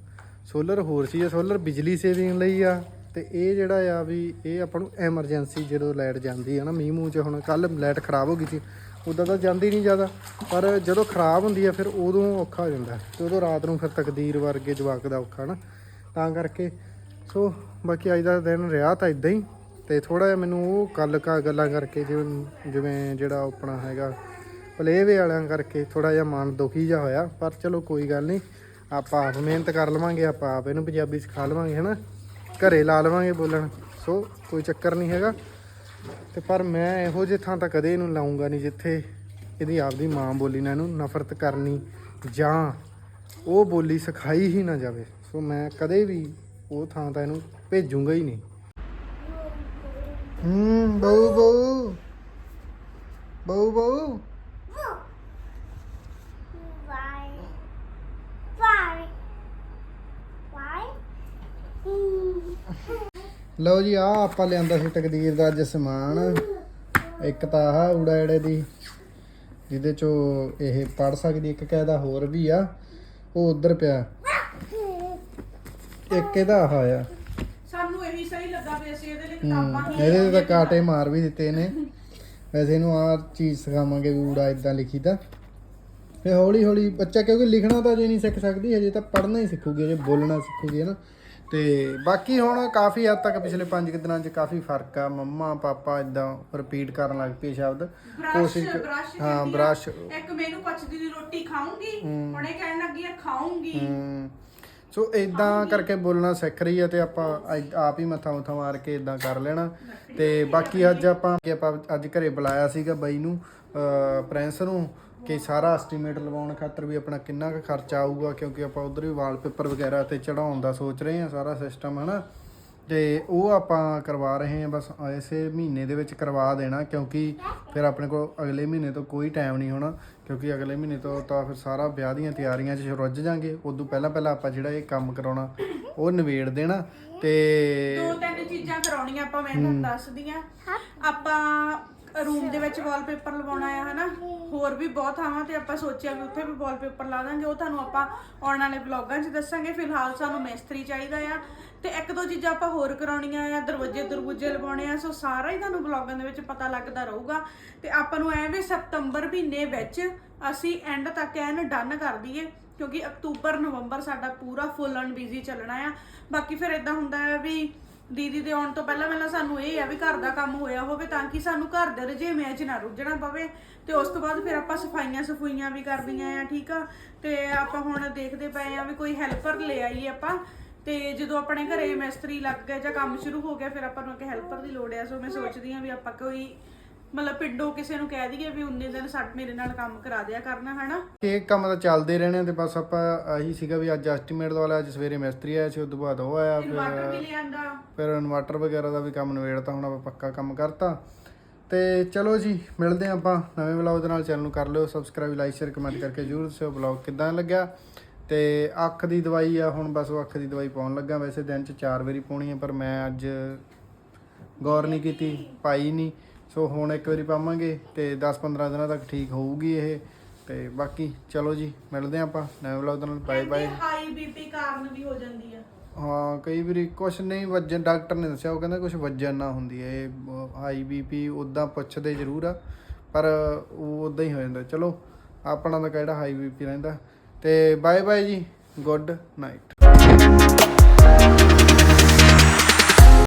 ਸੋਲਰ ਹੋਰ ਚੀਜ਼ ਆ ਸੋਲਰ ਬਿਜਲੀ ਸੇਵਿੰਗ ਲਈ ਆ। ਤੇ ਇਹ ਜਿਹੜਾ ਆ ਵੀ ਇਹ ਆਪਾਂ ਨੂੰ ਐਮਰਜੈਂਸੀ ਜਦੋਂ ਲਾਈਟ ਜਾਂਦੀ ਹੈ ਨਾ, ਮੀਂਹ ਮੂੰਹ ਚ ਹੁਣ ਕੱਲ ਲਾਈਟ ਖਰਾਬ ਹੋ ਗਈ ਸੀ, ਉਦਾਂ ਤਾਂ ਜਾਂਦੀ ਨਹੀਂ ਜ਼ਿਆਦਾ। ਪਰ ਜਦੋਂ ਖਰਾਬ ਹੁੰਦੀ ਆ, ਫਿਰ ਉਦੋਂ ਔਖਾ ਹੋ ਜਾਂਦਾ। ਤੇ ਉਦੋਂ ਰਾਤ ਨੂੰ ਫਿਰ ਤਕਦੀਰ ਵਰਗੇ ਜਵਾਕ ਦਾ ਔਖਾ ਨਾ। ਤਾਂ ਕਰਕੇ। ਸੋ, ਬਾਕੀ ਅੱਜ ਦਾ ਦਿਨ ਰਿਹਾ ਤਾਂ ਇਦਾਂ ਹੀ। ਤੇ ਥੋੜਾ ਜਿਹਾ ਮੈਨੂੰ ਉਹ ਗੱਲ ਕਾ, ਗੱਲਾਂ ਕਰਕੇ ਜਿਵੇਂ ਜਿਵੇਂ ਜਿਹੜਾ ਆਪਣਾ ਹੈਗਾ, ਪਲੇਵੇ ਵਾਲਿਆਂ ਕਰਕੇ ਥੋੜਾ ਜਿਹਾ ਮਨ ਦੁਖੀ ਜਿਹਾ ਹੋਇਆ। ਪਰ ਚਲੋ ਕੋਈ ਗੱਲ ਨਹੀਂ, ਆਪਾਂ ਆਪ ਮਿਹਨਤ ਕਰ ਲਵਾਂਗੇ, ਆਪਾਂ ਆਪ ਇਹਨੂੰ ਪੰਜਾਬੀ ਸਿਖਾ ਲਵਾਂਗੇ, ਹਨਾ? ਘਰੇ ਲਾ ਲਵਾਂਗੇ ਬੋਲਣ। ਸੋ, ਕੋਈ ਚੱਕਰ ਨਹੀਂ ਹੈਗਾ। ਤੇ ਪਰ ਮੈਂ ਇਹੋ ਜਿਹੇ ਥਾਂ ਤਾਂ ਕਦੇ ਇਹਨੂੰ ਲਾਉਂਗਾ ਨਹੀਂ ਜਿੱਥੇ ਇਹਦੀ ਆਪਦੀ ਮਾਂ ਬੋਲੀ ਨਾਲ ਇਹਨੂੰ ਨਫ਼ਰਤ ਕਰਨੀ ਜਾਂ ਉਹ ਬੋਲੀ ਸਿਖਾਈ ਹੀ ਨਾ ਜਾਵੇ। ਸੋ ਮੈਂ ਕਦੇ ਵੀ ਉਹ ਥਾਂ ਤਾਂ ਇਹਨੂੰ ਭੇਜੂਗਾ ਹੀ ਨਹੀਂ। ਹੂੰ, ਬਹੂ ਬਹੂ। ਬਹੂ ਬਹੂ। ਲਓ ਜੀ ਆ ਆਪਾਂ ਲਿਆਂਦਾ ਸੀ ਤਕਦੀਰ ਦਾ ਅੱਜ ਸਮਾਨ। ਇੱਕ ਤਾਂ ਆਹ ਊੜਾ ਏੜੇ ਦੀ, ਜਿਹਦੇ ਚੋਂ ਇਹ ਪੜ ਸਕਦੀ, ਇੱਕ ਕਾਇਦਾ ਹੋਰ ਵੀ ਆ। ਉਹ ਉਧਰ ਪਿਆ। ਇੱਕ ਇਹਦਾ ਆਹ ਆ ਸਾਨੂੰ ਇਹੀ ਸਹੀ ਲੱਗਾ ਵੀ ਅਸੀਂ ਇਹਦੇ ਲਈ ਕਿਤਾਬਾਂ ਹੀ ਇਹਦੇ ਤੇ ਤਾਂ ਕਾਟੇ ਮਾਰ ਵੀ ਦਿੱਤੇ ਨੇ ਵੈਸੇ ਇਹਨੂੰ ਆ ਚੀਜ਼ ਸਿਖਾਵਾਂਗੇ ਵੀ ਊੜਾ ਇਦਾਂ ਲਿਖੀਦਾ ਫੇ ਹੌਲੀ ਹੌਲੀ ਬੱਚਾ ਕਿਉਂਕਿ ਲਿਖਣਾ ਤਾਂ ਜੇ ਨਹੀਂ ਸਿੱਖ ਸਕਦੀ ਹਜੇ ਤਾਂ ਪੜ੍ਹਨਾ ਹੀ ਸਿੱਖੂਗੀ ਜੇ ਬੋਲਣਾ ਸਿੱਖੂਗੀ ਹੈ ਨਾ ਤੇ ਬਾਕੀ ਹੁਣ ਕਾਫੀ ਹੱਦ ਤੱਕ ਪਿਛਲੇ 5 ਦਿਨਾਂ 'ਚ ਕਾਫੀ ਫ਼ਰਕ ਆ। ਮੰਮਾ ਪਾਪਾ ਇਦਾਂ ਰਿਪੀਟ ਕਰਨ ਲੱਗ ਪਏ ਸ਼ਬਦ। ਬ੍ਰਸ਼ ਹਾਂ ਬ੍ਰਸ਼। ਇੱਕ ਮੈਨੂੰ ਪੁੱਛਦੀ ਦੀ ਰੋਟੀ ਖਾਉਂਗੀ ਹੁਣ ਇਹ ਕਹਿਣ ਲੱਗੀ ਆ ਖਾਉਂਗੀ ਹਮ, ਸੋ ਇਦਾਂ ਕਰਕੇ ਬੋਲਣਾ ਸਿੱਖ ਰਹੀ ਹੈ ਤੇ ਆਪਾਂ ਅੱਜ ਆਪ ਹੀ ਮੱਥਾ ਮੁੱਥਾ ਮਾਰ ਕੇ ਇਦਾਂ ਕਰ ਲੈਣਾ। ਤੇ ਬਾਕੀ ਅੱਜ ਆਪਾਂ ਕਿ ਆਪਾਂ ਅੱਜ ਘਰੇ ਬੁਲਾਇਆ ਸੀਗਾ ਬਾਈ ਨੂੰ ਪ੍ਰਿੰਸ ਨੂੰ ਕਿ ਸਾਰਾ ਐਸਟੀਮੇਟ ਲਵਾਉਣ ਖਾਤਰ ਵੀ ਆਪਣਾ ਕਿੰਨਾ ਕੁ ਖਰਚਾ ਆਊਗਾ ਕਿਉਂਕਿ ਆਪਾਂ ਉਧਰ ਵੀ ਵਾਲਪੇਪਰ ਵਗੈਰਾ ਤੇ ਚੜਾਉਣ ਦਾ ਸੋਚ ਰਹੇ ਹਾਂ, ਸਾਰਾ ਸਿਸਟਮ ਹਨਾ? ਤੇ ਉਹ ਆਪਾਂ ਕਰਵਾ ਰਹੇ ਹਾਂ ਬਸ ਇਸੇ ਮਹੀਨੇ ਦੇ ਵਿੱਚ ਕਰਵਾ ਦੇਣਾ ਕਿਉਂਕਿ ਫਿਰ ਆਪਣੇ ਕੋਲ ਅਗਲੇ ਮਹੀਨੇ ਤੋਂ ਕੋਈ ਟਾਈਮ ਨਹੀਂ ਹੋਣਾ ਕਿਉਂਕਿ ਅਗਲੇ ਮਹੀਨੇ ਤੋਂ ਤਾਂ ਫਿਰ ਸਾਰਾ ਵਿਆਹ ਦੀਆਂ ਤਿਆਰੀਆਂ 'ਚ ਰੁੱਝ ਜਾਾਂਗੇ। ਉਦੋਂ ਪਹਿਲਾਂ ਪਹਿਲਾਂ ਆਪਾਂ ਜਿਹੜਾ ਇਹ ਕੰਮ ਕਰਾਉਣਾ ਉਹ ਨਿਬੇੜ ਦੇਣਾ ਤੇ ਦੋ ਤਿੰਨ ਚੀਜ਼ਾਂ ਕਰਾਉਣੀਆਂ ਆਪਾਂ ਮੈਂ ਤੁਹਾਨੂੰ ਦੱਸਦੀ ਆ ਆਪਾਂ ਰੂਮ ਦੇ ਵਿੱਚ ਵਾਲਪੇਪਰ ਲਵਾਉਣਾ ਆ, ਹਨਾ? ਹੋਰ ਵੀ ਬਹੁਤ ਥਾਵਾਂ ਤੇ ਆਪਾਂ ਸੋਚਿਆ ਵੀ ਉੱਥੇ ਵੀ ਵਾਲਪੇਪਰ ਲਾ ਦਾਂਗੇ। ਉਹ ਤੁਹਾਨੂੰ ਆਪਾਂ ਆਉਣ ਵਾਲੇ ਵਲੌਗਾਂ 'ਚ ਦੱਸਾਂਗੇ। ਫਿਲਹਾਲ ਸਾਨੂੰ ਮਿਸਤਰੀ ਚਾਹੀਦਾ ਆ। ਤੇ ਇੱਕ ਦੋ ਚੀਜ਼ਾਂ ਆਪਾਂ ਹੋਰ ਕਰਾਉਣੀਆਂ ਆ, ਦਰਵਾਜ਼ੇ ਦਰਵਾਜ਼ੇ ਲਵਾਉਣੇ ਆ। ਸੋ ਸਾਰਾ ਹੀ ਤੁਹਾਨੂੰ ਵਲੌਗਾਂ ਦੇ ਵਿੱਚ ਪਤਾ ਲੱਗਦਾ ਰਹੂਗਾ। ਤੇ ਆਪਾਂ ਨੂੰ ਐ ਵੀ ਸਤੰਬਰ ਮਹੀਨੇ ਵਿੱਚ ਅਸੀਂ ਐਂਡ ਤੱਕ ਐਨ ਡਨ ਕਰ ਦਈਏ, ਕਿਉਂਕਿ ਅਕਤੂਬਰ, ਨਵੰਬਰ ਸਾਡਾ ਪੂਰਾ ਫੁੱਲ ਐਂਡ ਬਿਜ਼ੀ ਚੱਲਣਾ ਆ। ਬਾਕੀ ਫਿਰ ਇਦਾਂ ਹੁੰਦਾ ਹੈ ਵੀ ਦੀਦੀ ਦੇ ਆਉਣ ਤੋਂ ਪਹਿਲਾਂ ਪਹਿਲਾਂ ਸਾਨੂੰ ਇਹ ਆ ਵੀ ਘਰ ਦਾ ਕੰਮ ਹੋਇਆ ਹੋਵੇ ਤਾਂ ਕਿ ਸਾਨੂੰ ਘਰ ਦੇ ਰਜੇਵੇਂ 'ਚ ਨਾ ਰੁੱਝਣਾ ਪਵੇ ਤੇ ਉਸ ਤੋਂ ਬਾਅਦ ਫਿਰ ਆਪਾਂ ਸਫਾਈਆਂ ਸਫੂਈਆਂ ਵੀ ਕਰਦੀਆਂ ਆ, ਠੀਕ ਆ? ਤੇ ਆਪਾਂ ਹੁਣ ਦੇਖਦੇ ਪਏ ਆ ਵੀ ਕੋਈ ਹੈਲਪਰ ਲੈ ਆਈਏ ਆਪਾਂ। ਤੇ ਜਦੋਂ ਆਪਣੇ ਘਰੇ ਮਿਸਤਰੀ ਲੱਗ ਗਏ ਜਾਂ ਕੰਮ ਸ਼ੁਰੂ ਹੋ ਗਿਆ, ਫਿਰ ਆਪਾਂ ਨੂੰ ਇੱਕ ਹੈਲਪਰ ਦੀ ਲੋੜ ਆ। ਸੋ ਮੈਂ ਸੋਚਦੀ ਆ ਵੀ ਆਪਾਂ ਕੋਈ ਮਤਲਬ ਪਿੰਡੋਂ ਕਿਸੇ ਨੂੰ ਕਹਿ ਦਈਏ ਵੀ 19 ਦਿਨ ਸਾਡੇ ਮੇਰੇ ਨਾਲ ਕੰਮ ਕਰਾ ਦਿਆ ਕਰਨਾ ਹਨਾ? ਇਹ ਕੰਮ ਤਾਂ ਚੱਲਦੇ ਰਹਿਣੇ ਆ ਤੇ ਬਸ ਆਪਾਂ ਆਹੀ ਸੀਗਾ ਵੀ ਅੱਜ ਐਸਟੀਮੇਟ ਵਾਲਾ ਅੱਜ ਸਵੇਰੇ ਮਿਸਤਰੀ ਆਇਆ ਸੀ ਉਸ ਤੋਂ ਬਾਅਦ ਉਹ ਆਇਆ ਇਨਵਰਟਰ ਵੀ ਲਿਆਂਦਾ। ਫਿਰ ਇਨਵਰਟਰ ਵਗੈਰਾ ਦਾ ਵੀ ਕੰਮ ਨਵੇੜਤਾ ਹੁਣ ਆਪਾਂ ਪੱਕਾ ਕੰਮ ਕਰਤਾ। ਤੇ ਚਲੋ ਜੀ ਮਿਲਦੇ ਹਾਂ ਆਪਾਂ ਨਵੇਂ ਵਲੌਗ ਦੇ ਨਾਲ ਚੈਨਲ ਨੂੰ ਕਰ ਲਿਓ ਸਬਸਕ੍ਰਾਈਬ ਲਾਈਕ ਸ਼ੇਅਰ ਕਮੈਂਟ ਕਰਕੇ ਜਰੂਰ ਦੱਸਿਓ ਵਲੌਗ ਕਿੱਦਾਂ ਲੱਗਿਆ। ਤੇ ਅੱਖ ਦੀ ਦਵਾਈ ਆ ਹੁਣ ਬਸ ਉਹ ਅੱਖ ਦੀ ਦਵਾਈ ਪਾਉਣ ਲੱਗਾ ਵੈਸੇ ਦਿਨ ਚ ਚਾਰ ਵਾਰੀ ਪਾਉਣੀ ਆ ਪਰ ਮੈਂ ਅੱਜ ਗੌਰ ਨਹੀਂ ਕੀਤੀ ਪਾਈ ਨਹੀਂ। ਸੋ ਹੁਣ ਇੱਕ ਵਾਰੀ ਪਾਵਾਂਗੇ ਤੇ 10-15 ਦਿਨਾਂ ਤੱਕ ਠੀਕ ਹੋਊਗੀ ਇਹ। ਤੇ ਬਾਕੀ ਚਲੋ ਜੀ ਮਿਲਦੇ ਹਾਂ ਆਪਾਂ ਨਵੇਂ ਵਲੌਗ ਨਾਲ। ਬਾਏ ਬਾਏ ਹਾਈ ਬੀਪੀ ਕਾਰਨ ਵੀ ਹੋ ਜਾਂਦੀ ਆ। ਹਾਂ ਕਈ ਵਾਰੀ ਕੁਛ ਨਹੀਂ ਵੱਜਣ ਡਾਕਟਰ ਨੇ ਦੱਸਿਆ ਉਹ ਕਹਿੰਦਾ ਕੁਛ ਵੱਜਣ ਨਾ ਹੁੰਦੀ ਹੈ ਇਹ ਹਾਈ ਬੀਪੀ ਉਦਾਂ ਪੁੱਛਦੇ ਜ਼ਰੂਰ ਆ ਪਰ ਉਹ ਉਦਾਂ ਹੀ ਹੋ ਜਾਂਦਾ। ਚਲੋ ਆਪਣਾ ਤਾਂ ਕਿਹੜਾ ਹਾਈ ਬੀਪੀ ਰਹਿੰਦਾ। ਤੇ bye bye ji good night